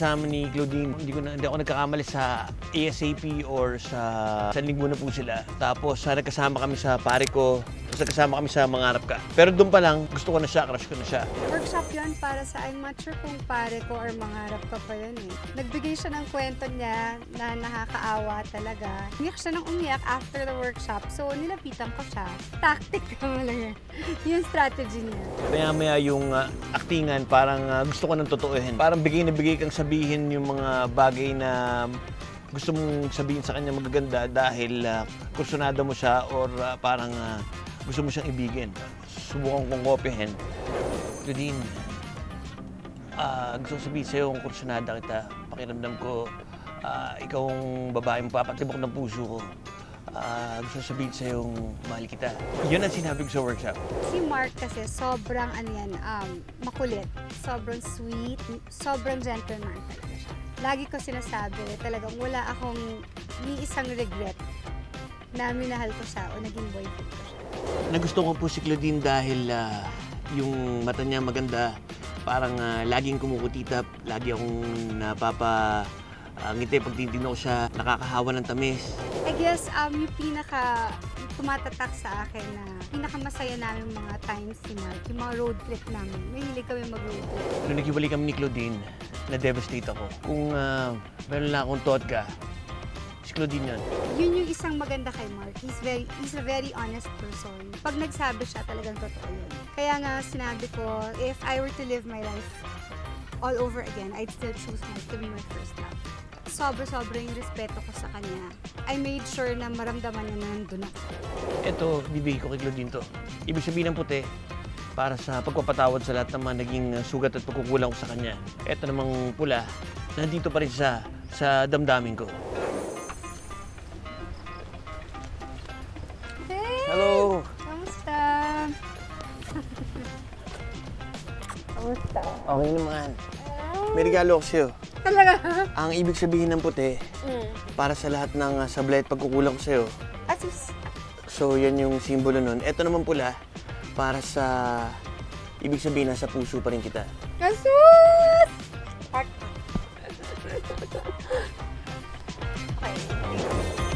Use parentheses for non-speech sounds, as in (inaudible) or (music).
kasama ni Claudine, hindi, ko na, hindi ako nagkakamali sa ASAP or sa San Linggo na po sila. Tapos sa nagkasama kami sa pare ko, tapos nagkasama kami sa Mangarap Ka. Pero doon pa lang, gusto ko na siya, crush ko na siya. Workshop yun para sa, I'm not sure kung pare ko or mangarap ka pa yun eh. Nagbigay siya ng kwento niya na nakakaawa talaga. Umiyak siya ng umiyak after the workshop. So, nilapitan ko siya. Tactic ka lang yan. Yung strategy niya. Maya-maya yung uh, aktingan, parang uh, gusto ko nang totoohin. Parang bigay na bigay kang sabihin yung mga bagay na gusto mong sabihin sa kanya magaganda dahil uh, kursunada mo siya or uh, parang uh, gusto mo siyang ibigin. Subukan kong kopyahin. Claudine, ah gusto ko sabihin sa'yo kung kursunada kita. Pakiramdam ko, ah ikaw ang babaeng papatibok ng puso ko. Ah, gusto ko sabihin sa'yo mahal kita. Yun ang sinabi ko sa workshop. Si Mark kasi sobrang ano yan, um, makulit. Sobrang sweet. Sobrang gentleman talaga siya. Lagi ko sinasabi, talagang wala akong ni isang regret na minahal ko siya o naging boyfriend ko siya. Nagusto ko po si Claudine dahil ah, yung mata niya maganda. Parang ah, laging kumukutitap, lagi akong napapa ah, ngiti pag titignan ko siya, nakakahawa ng tamis. I guess um, yung pinaka tumatatak sa akin na pinakamasaya namin mga times si Mark, yung mga road trip namin. Mahilig kami mag-road trip. Nung naghiwalay kami ni Claudine, na-devastate ako. Kung ah, meron lang akong totga, si Claudine yun. Yun yung isang maganda kay Mark. He's very he's a very honest person. Pag nagsabi siya, talagang totoo yun. Kaya nga sinabi ko, if I were to live my life all over again, I'd still choose Mark to be my first love. Sobra-sobra yung respeto ko sa kanya. I made sure na maramdaman niya na nandun ako. Ito, bibigay ko kay Claudine to. Ibig sabihin ng puti, para sa pagpapatawad sa lahat ng mga naging uh, sugat at pagkukulang ko sa kanya. Ito namang pula, nandito pa rin siya sa damdamin ko. Okay naman. May regalo ko sa'yo. Talaga? Ang ibig sabihin ng puti, Mm. para sa lahat ng uh, sablay at pagkukulang ko sa'yo. Asus. So, yan yung simbolo nun. Ito naman pula, para sa... Ibig sabihin, nasa puso pa rin kita. Asus! (laughs) Okay.